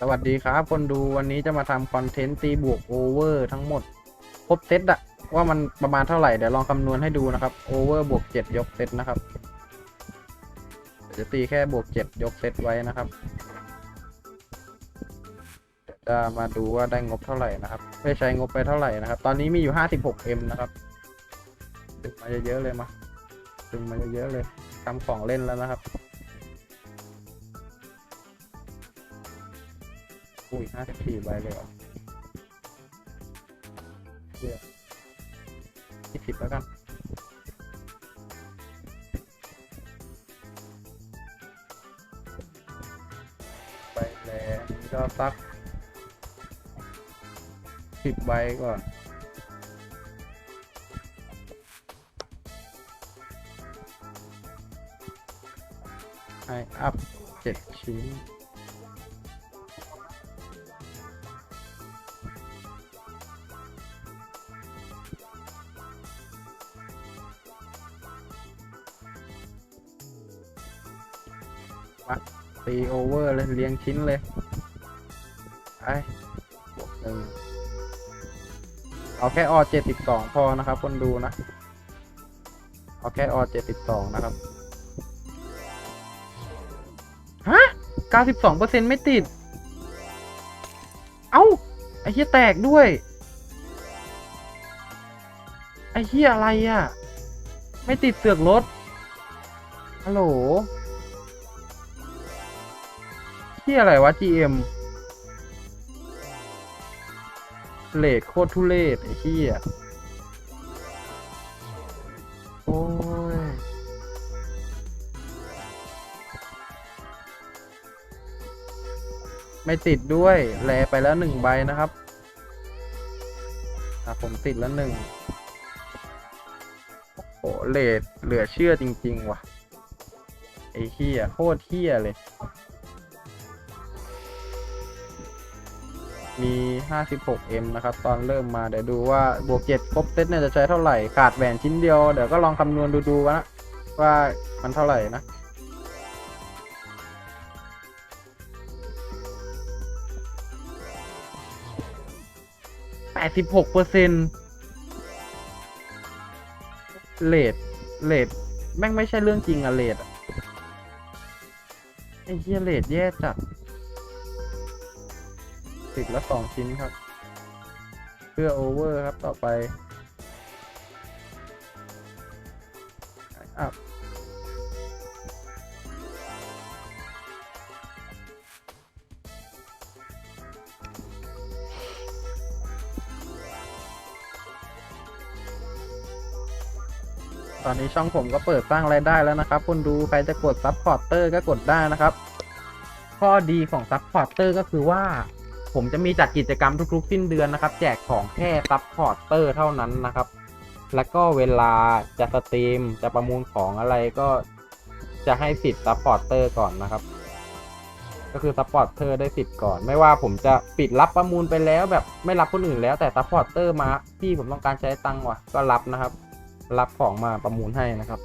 สวัสดีครับ คนดูวันนี้จะมาทำคอนเทนต์ตีบวกโอเวอร์ทั้งหมด ครบเซตอะว่ามันประมาณเท่าไหร่ เดี๋ยวลองคำนวณให้ดูนะครับโอเวอร์บวกเจ็ดยกเซตนะครับจะตีแค่บวกเจ็ดยกเซตไว้นะครับจะมาดูว่าได้งบเท่าไหร่นะครับได้ใช้งบไปเท่าไหร่นะครับ ตอนนี้มีอยู่ 56M นะครับดึงมาเยอะๆเลยมาดึงมาเยอะๆเลยทำของเล่นแล้วนะครับ อุ้ยห้าสิบสี่ใบเลยเหรอเดี๋ยวยี่สิบแล้วกันใบแรงก็สักสิบใบก่อนให้อัพเจ็ดชิ้น ตีโอเวอร์เลยเรียงชิ้นเลยไอ้บวกหนึ่งเอาแค่อเจ็ดสิบสองพอนะครับ คนดูนะ เอาแค่อเจ็ดสิบสองนะครับ ฮะเก้าสิบสองเปอร์เซ็นไม่ติด เอ้า ไอ้เหี้ยแตกด้วย ไอ้เหี้ยอะไรอะ ไม่ติดเสือกรถฮัลโหล ที่อะไรวะ GM เลดโคตรทุเลศไอ้ที่อะโอ้ย ไม่ติดด้วย แลไปแล้วหนึ่งใบนะครับ อะ ผมติดแล้วหนึ่งโอ้เลดเหลือเชื่อจริง ๆ ว่ะ ไอ้เฮียโคตรเฮียเลย มี 56M นะครับ ตอนเริ่มมาเดี๋ยวดูว่าบวก7ครบเซตเนี่ยจะใช้เท่าไหร่ขาดแหวนชิ้นเดียว เดี๋ยวก็ลองคำนวณดูๆนะว่ามันเท่าไหร่นะ86เปอร์เซ็นต์เลดเลดแม่งไม่ใช่เรื่องจริงอะเลดอะไอ้เหี้ยเลดแย่จัด สิบละสองชิ้นครับ เพื่อโอเวอร์ครับต่อไปอัพตอนนี้ช่องผมก็เปิดสร้างรายได้แล้วนะครับคุณดูใครจะกดซับพอร์เตอร์ก็กดได้นะครับ ข้อดีของซับพอร์เตอร์ก็คือว่า ผมจะมีจัดกิจกรรมทุกๆ สิ้นเดือนนะครับ แจกของแค่ซับพอร์เตอร์เท่านั้นนะครับ แล้วก็เวลาจะสตรีมจะประมูลของอะไรก็จะให้สิทธิ์ซัพพอร์เตอร์ก่อนนะครับ ก็คือซัพพอร์เตอร์ได้สิทธิ์ก่อน ไม่ว่าผมจะปิดรับประมูลไปแล้ว แบบไม่รับคนอื่นแล้วแต่ซัพพอร์เตอร์มาพี่ผมต้องการใช้ตังค์ว่ะ ก็รับนะครับ รับของมาประมูลให้นะครับ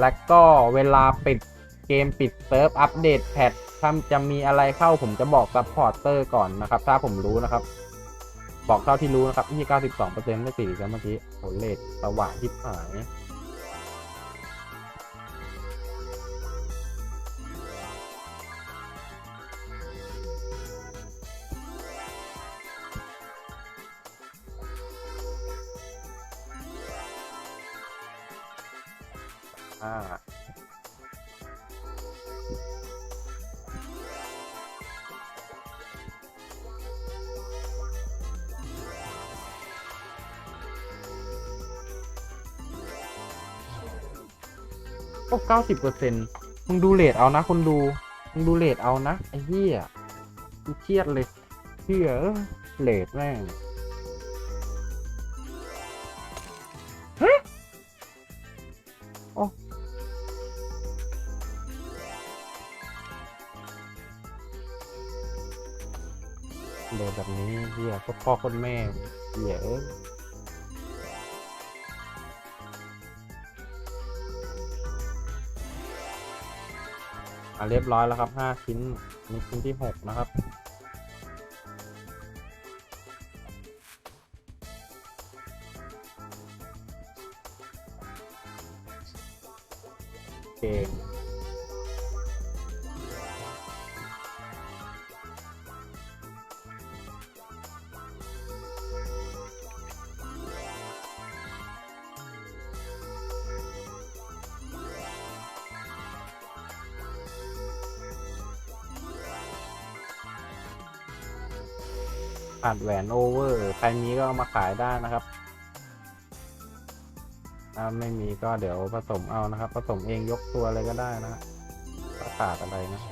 แล้วก็เวลาปิดเกมปิดเซิร์ฟอัปเดตแพท ถ้าจะมีอะไรเข้าผมจะบอกซัพพอร์เตอร์ก่อนนะครับ ถ้าผมรู้นะครับ บอกเท่าที่รู้นะครับที่92%ไม่ติดแล้วเมื่อกี้โหเลทสว่างทิพหายอ่า ก็เก้าสิบเปอร์เซ็นต์มึงดูเลทเอานะ คนดู มึงดูเลทเอานะ ไอ้เหี้ยกูเครียดเลยเหี้ยเอ้ยเลทแม่งเฮ้ยโอ้เลทแบบนี้เหี้ยก็พ่อคนแม่เหี้ยเอ้ เรียบร้อยแล้วครับห้าชิ้นนี่ชิ้นที่หกนะครับ โอเค ขาดแหวนโอเวอร์ ใครมีก็เอามาขายได้นะครับ ถ้าไม่มีก็เดี๋ยวผสมเอานะครับ ผสมเองยกตัวเลยก็ได้นะฮะถ้าขาดอะไรนะ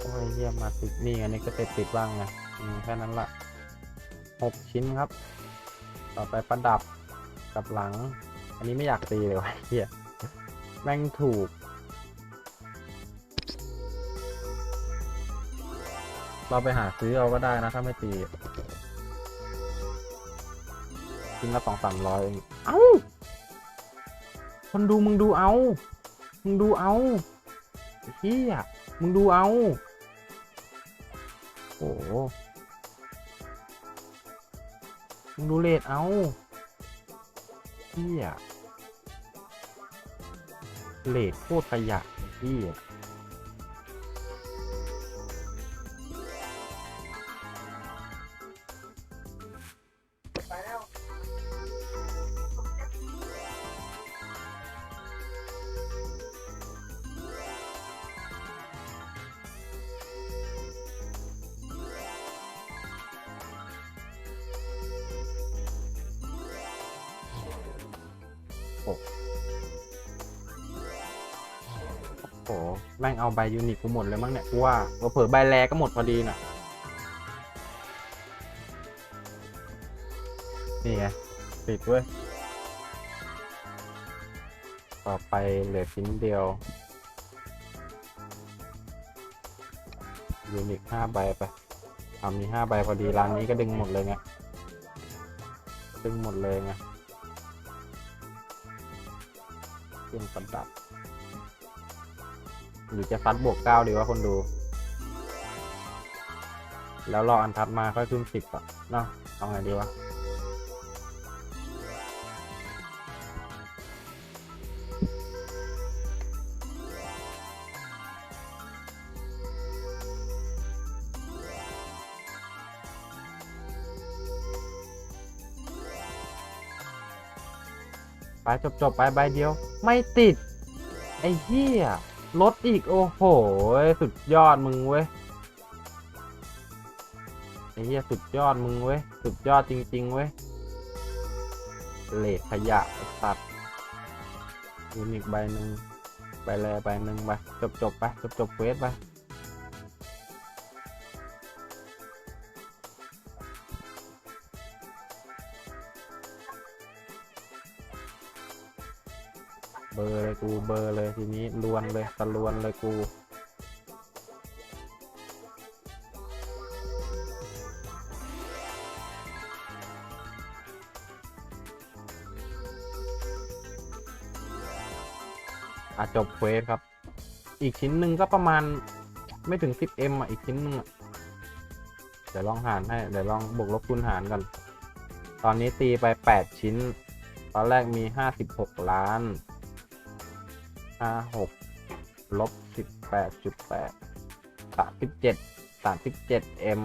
โอ้ยเยี่ยมมาติดนี่อันนี้ก็ติดติดบ้างไงแค่นั้นละหกชิ้นครับ ต่อไปประดับกับหลัง อันนี้ไม่อยากตีเลยวะเฮียแม่งถูก เราไปหาซื้อเอาก็ได้นะ ถ้าไม่ตีชิ้นละสองสามร้อยเองเอ้า คนดูมึงดูเอา มึงดูเอาเฮียมึงดูเอา โอ้โหมึงดูเลทเอาเฮียเลทโคตรขยะเฮีย โหแม่งเอาใบยูนิคกูหมดเลยมั้งเนี่ยกูว่าเผื่อใบแรก็หมดพอดีน่ะนี่ไงติดเว้ยต่อไปเหลือชิ้นเดียวยูนิคห้าใบไปทำมีห้าใบพอดีร้านนี้ก็ดึงหมดเลยไงดึงหมดเลยไงเครื่งประดับ หรือจะฟัดบวกเก้าดีว่าคนดู แล้วรออันทัดมาค่อยขึ้นสิบอะเนาะเอาไงดีวะไปจบจบๆไปใบเดียว ไม่ติด ไอ้เหี้ย ลดอีกโอ้โห สุดยอดมึงเว้ยไอ้เหี้ยสุดยอดมึงเว้ย สุดยอดจริง ๆ เว้ยเลทขยะไอ้สัตว์ยูนิคใบหนึ่งใบแลใบหนึ่งไปจบจบไปจบจบเควสไป เบอร์เลยกูเบอร์เลยทีนี้ลวนเลยตะลวนเลยกูอะจบเควสครับ อีกชิ้นหนึ่งก็ประมาณไม่ถึง 10m อะ อีกชิ้นหนึ่งอะ เดี๋ยวลองหารให้ เดี๋ยวลองบวกลบคูณหารกัน ตอนนี้ตีไป 8 ชิ้น ตอนแรกมี 56 ล้าน ห้าหกลบสิบแปดจุดแปดสามสิบเจ็ดสามสิบเจ็ดเอ็ม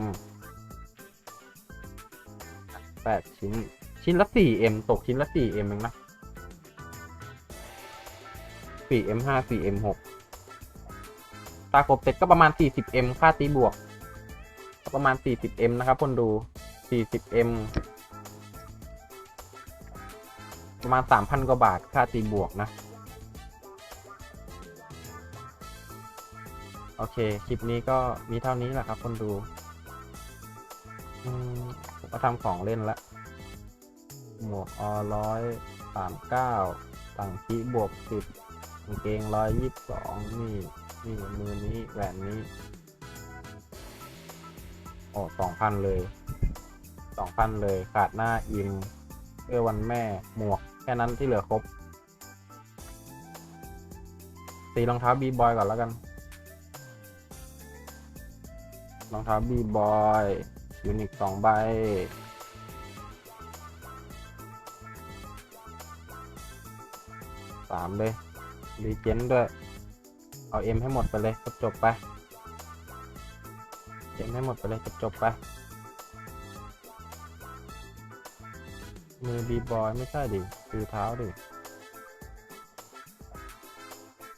แปดชิ้น ชิ้นละสี่เอ็มตกชิ้นละสี่เอ็มเองนะสี่เอ็มห้าสี่เอ็มหกตากบเสร็จก็ประมาณสี่สิบเอ็มค่าตีบวก ก็ประมาณสี่สิบเอ็มนะครับคนดูสี่สิบเอ็มประมาณสามพันกว่าบาทค่าตีบวกนะ โอเค คลิปนี้ก็มีเท่านี้แหละครับ คนดูผมก็ทำของเล่นละ หมวกอร้อยสามเก้าต่างชีบวกสิบกางเกงร้อยยี่สิบสองนี่ นี่มือนี้แหวนนี้โอ้สองพันเลยสองพันเลย ขาดหน้าอิมเพื่อวันแม่หมวก แค่นั้นที่เหลือครบตีรองเท้าบีบอยก่อนแล้วกัน รองเท้าบีบอยยูนิคสองใบสามเลยรีเจนด้วย เอาเอ็มให้หมดไปเลยจบจบไปเอ็มให้หมดไปเลยจบจบไป มือบีบอยไม่ใช่ดิคือเท้าดิ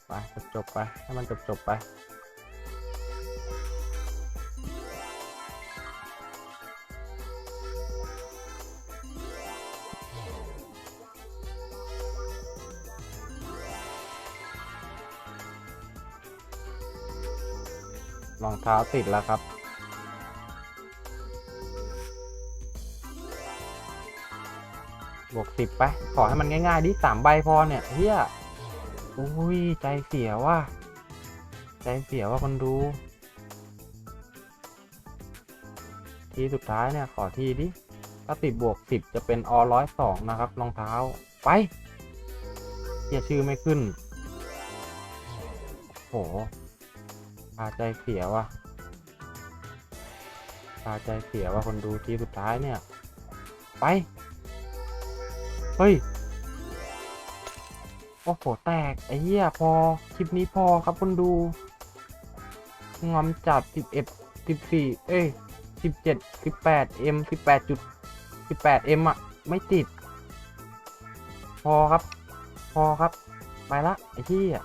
ไปจบจบไป ให้มันจบจบไป รองเท้าติดแล้วครับ บวกสิบไป ขอให้มันง่ายๆดิสามใบพอเนี่ยเฮียอุ้ย ใจเสียว่ะ ใจเสียว่าคนดู ทีสุดท้ายเนี่ย ขอทีดิถ้าติดบวกสิบจะเป็นอร้อยสองนะครับ รองเท้าไปเฮียชื่อไม่ขึ้น โหาใจเสียว่ะพาใจเสียว่าคนดูทีสุดท้ายเนี่ย ไป เฮ้ย โอ้โห แตก ไอ้เหี้ย พอ คลิปนี้พอครับคนดู งอมจัดสิบเอ็ดสิบสี่เอ้ยสิบเจ็ดสิบแปดเอ็มสิบแปดจุดสิบแปดเอ็มอะไม่ติด พอครับ พอครับ ไปละ ไอ้เหี้ย